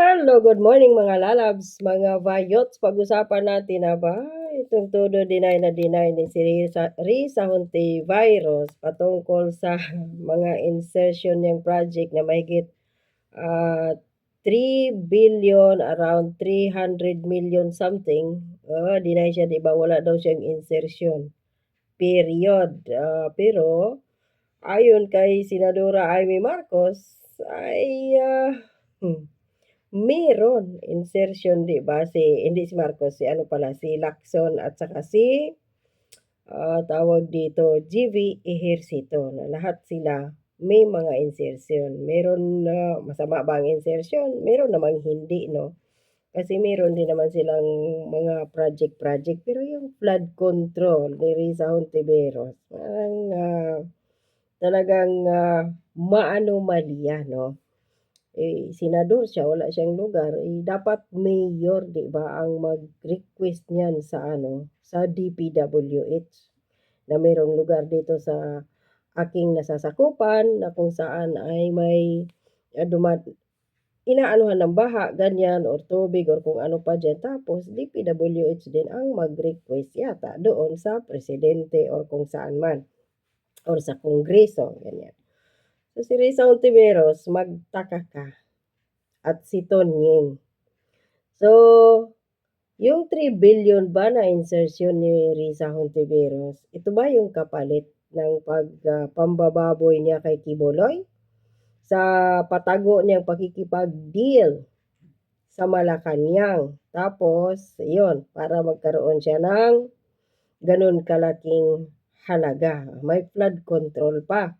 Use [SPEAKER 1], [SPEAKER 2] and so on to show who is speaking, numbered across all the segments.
[SPEAKER 1] Hello, good morning mga lalabs, mga vayots. Pag-usapan natin na ba itong todo deny na deny ni si Risa, Risa Hontivirus patungkol sa mga insertion niyang project na mahigit uh, 3 billion, around 300 million something. Uh, deny siya, di ba? Wala daw siyang insertion. Period. Uh, pero, ayon kay Senadora Amy Marcos, ay uh, hmm, meron insertion, di ba? Si, hindi si Marcos, si ano pala, si Lacson at saka si uh, tawag dito, GV Ejercito lahat sila may mga insertion. Meron na uh, masama ba ang insertion? Meron namang hindi, no? Kasi meron din naman silang mga project-project. Pero yung flood control ni Risa Hontiveros, parang uh, talagang uh, maanomalya, no? Eh, senador siya, wala siyang lugar, eh, dapat mayor, di ba, ang mag-request niyan sa ano, sa DPWH na mayroong lugar dito sa aking nasasakupan na kung saan ay may uh, dumat inaanuhan ng baha, ganyan, or tubig, or kung ano pa dyan. Tapos, DPWH din ang mag-request yata doon sa presidente or kung saan man. Or sa kongreso, ganyan. So, si Risa Ontiveros, magtaka ka. At si Tonying. So, yung 3 billion ba na insertion ni Risa Hontiveros, ito ba yung kapalit ng pag uh, niya kay Kiboloy? Sa patago niyang pakikipag-deal sa Malacanang. Tapos, yon para magkaroon siya ng ganun kalaking halaga. May flood control pa.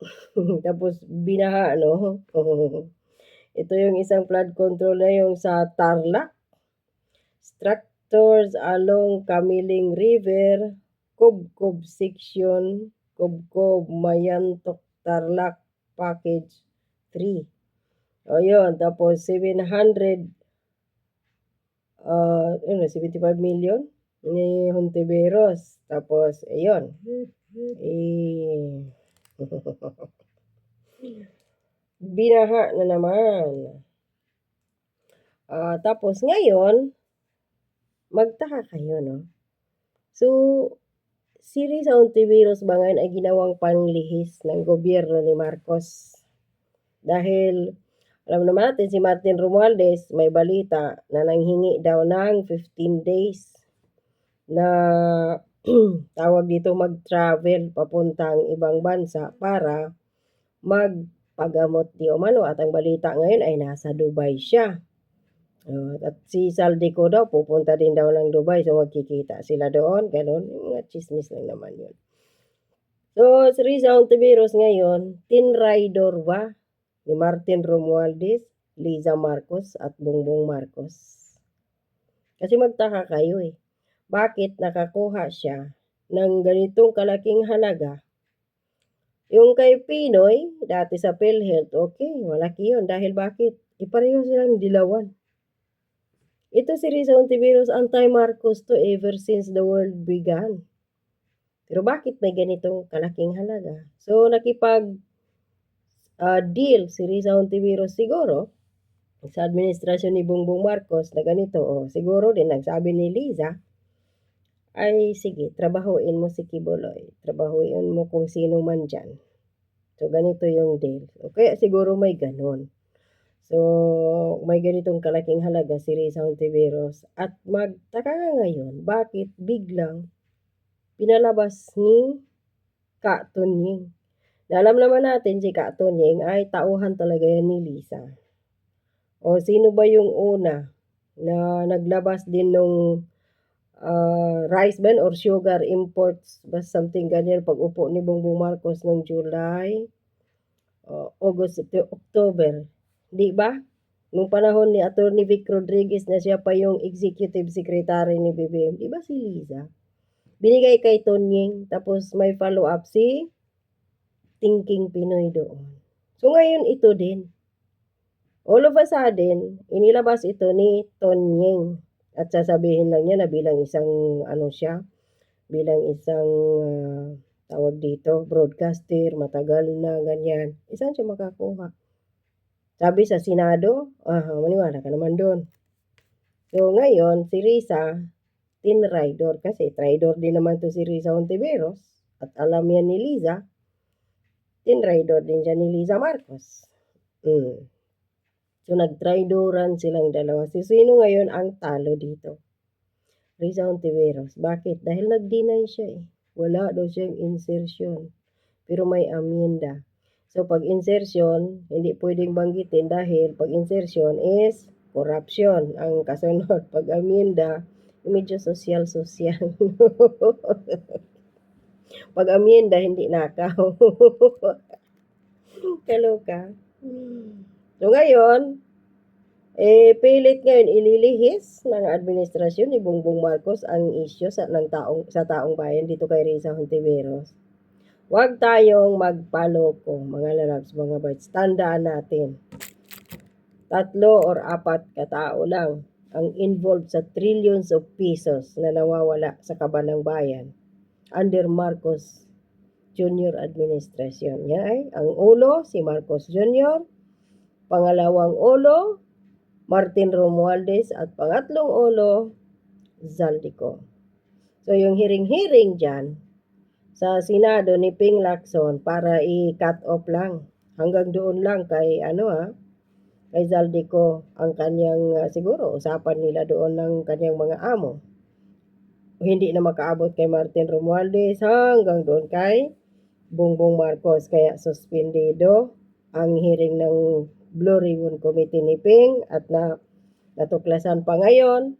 [SPEAKER 1] Tapos binaha, no? Ito yung isang flood control na yung sa Tarlac. Structures along Kamiling River, Kubkob Section, Kubkob, Mayantok, Tarlac, Package 3. O yun, tapos 700, uh, ano, 75 million ni Hontiveros. Tapos, ayun. Binaha na naman. Uh, tapos ngayon, magtaka kayo, no? So, si Risa Ontiveros ba ngayon ay ginawang panglihis ng gobyerno ni Marcos? Dahil, alam naman natin, si Martin Romualdez may balita na nanghingi daw ng 15 days na tawag dito mag-travel papuntang ibang bansa para magpagamot di umano at ang balita ngayon ay nasa Dubai siya. Uh, at si Saldico daw pupunta din daw ng Dubai so magkikita sila doon, ganun. Mga chismis lang naman yun. So, si Riza Ontiveros ngayon, tinraidor ba ni Martin Romualdez, Liza Marcos at Bongbong Marcos? Kasi magtaka kayo eh bakit nakakuha siya ng ganitong kalaking halaga. Yung kay Pinoy, dati sa PhilHealth, okay, malaki yun. Dahil bakit? Ipareho silang dilawan. Ito si Risa Ontiveros, anti-Marcos to ever since the world began. Pero bakit may ganitong kalaking halaga? So, nakipag uh, deal si Risa Ontiveros siguro sa administrasyon ni Bongbong Marcos na ganito. Oh, siguro din nagsabi ni Liza, ay sige, trabahuin mo si Kiboloy. Trabahuin mo kung sino man dyan. So, ganito yung deal. O kaya siguro may ganon. So, may ganitong kalaking halaga si Risa Hontiveros. At magtaka nga ngayon, bakit biglang pinalabas ni Ka Tunying. Na alam naman natin si Ka Tunying ay tauhan talaga yan ni Lisa. O sino ba yung una na naglabas din nung uh, rice ban or sugar imports ba something ganyan pag upo ni Bongbong Marcos ng July uh, August October. Di ba? Nung panahon ni Attorney Vic Rodriguez na siya pa yung executive secretary ni BBM di ba si Liza? Binigay kay Tonying tapos may follow up si Thinking Pinoy doon. So ngayon ito din. All of a sudden inilabas ito ni Tonying at sasabihin lang niya na bilang isang ano siya, bilang isang uh, tawag dito, broadcaster, matagal na ganyan, isan siya makakuha. Sabi sa Senado, aha, maniwala ka naman doon. So ngayon, si Risa, tinraidor kasi traidor din naman to si Risa Hontiveros at alam yan ni Liza, tinraidor din siya ni Liza Marcos. Mm. So nagtraidoran silang dalawa. Si sino ngayon ang talo dito? Risa Hontiveros. Bakit? Dahil nag-deny siya eh. Wala daw siyang insertion. Pero may amenda. So pag insertion, hindi pwedeng banggitin dahil pag insertion is corruption ang kasunod. Pag amenda, medyo social-social. pag amenda, hindi nakaw. Kaloka. So ngayon, eh, pilit ngayon ililihis ng administrasyon ni Bongbong Marcos ang isyo sa, ng taong, sa taong bayan dito kay Risa Hontiveros. Huwag tayong magpaloko, mga lalabs, mga bites. Tandaan natin, tatlo or apat katao lang ang involved sa trillions of pesos na nawawala sa kaban ng bayan under Marcos Jr. administration. Yan ay, ang ulo, si Marcos Jr., pangalawang ulo, Martin Romualdez, at pangatlong ulo, Zaldico. So, yung hiring-hiring dyan, sa Senado ni Ping Lacson para i-cut off lang. Hanggang doon lang kay ano ha, kay Zaldico ang kanyang uh, siguro usapan nila doon ng kanyang mga amo. Hindi na makaabot kay Martin Romualdez hanggang doon kay Bongbong Marcos kaya suspendido ang hearing ng Blue Ribbon Committee ni Ping at na natuklasan pa ngayon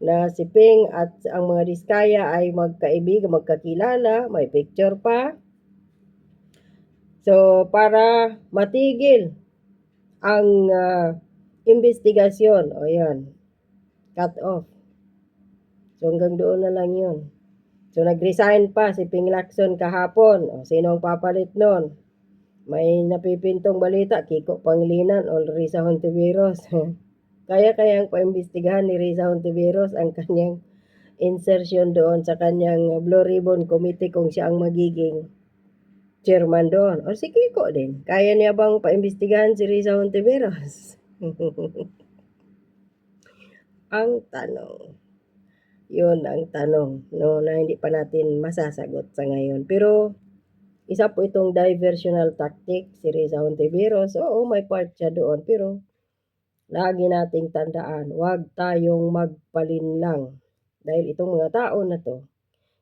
[SPEAKER 1] na si Ping at ang mga diskaya ay magkaibigan, magkakilala, may picture pa. So, para matigil ang uh, investigasyon, o yan, cut off. So, hanggang doon na lang yun. So, nag-resign pa si Ping Lacson kahapon. O, sino ang papalit nun? May napipintong balita, Kiko Panglinan o Risa Hontiveros. Kaya-kayang paimbestigahan ni Risa Hontiveros ang kanyang insertion doon sa kanyang Blue Ribbon Committee kung siya ang magiging chairman doon. O si Kiko din. Kaya niya bang paimbestigahan si Risa Hontiveros? ang tanong. Yun ang tanong no, na hindi pa natin masasagot sa ngayon. Pero isa po itong diversional tactic si Risa Hontiveros. Oo, may part siya doon. Pero lagi nating tandaan, huwag tayong magpalinlang. Dahil itong mga tao na to,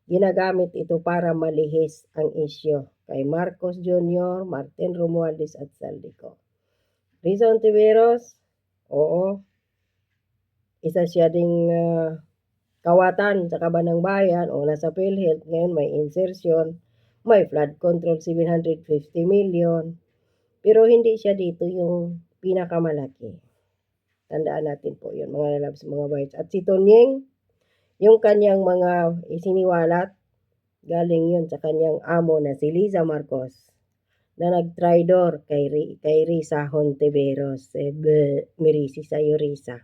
[SPEAKER 1] ginagamit ito para malihis ang isyo kay Marcos Jr., Martin Romualdez at Saldico. Risa Hontiveros, oo, isa siya ding uh, kawatan sa kabanang bayan o nasa PhilHealth ngayon may insertion, may flood control 750 million. Pero hindi siya dito yung pinakamalaki. Tandaan natin po yun mga lalabs, mga bites. At si Tonyeng, yung kanyang mga isiniwalat, galing yun sa kanyang amo na si Liza Marcos na nag-tridor kay, kay Risa Hontiveros. Eh, mirisi sa'yo Risa.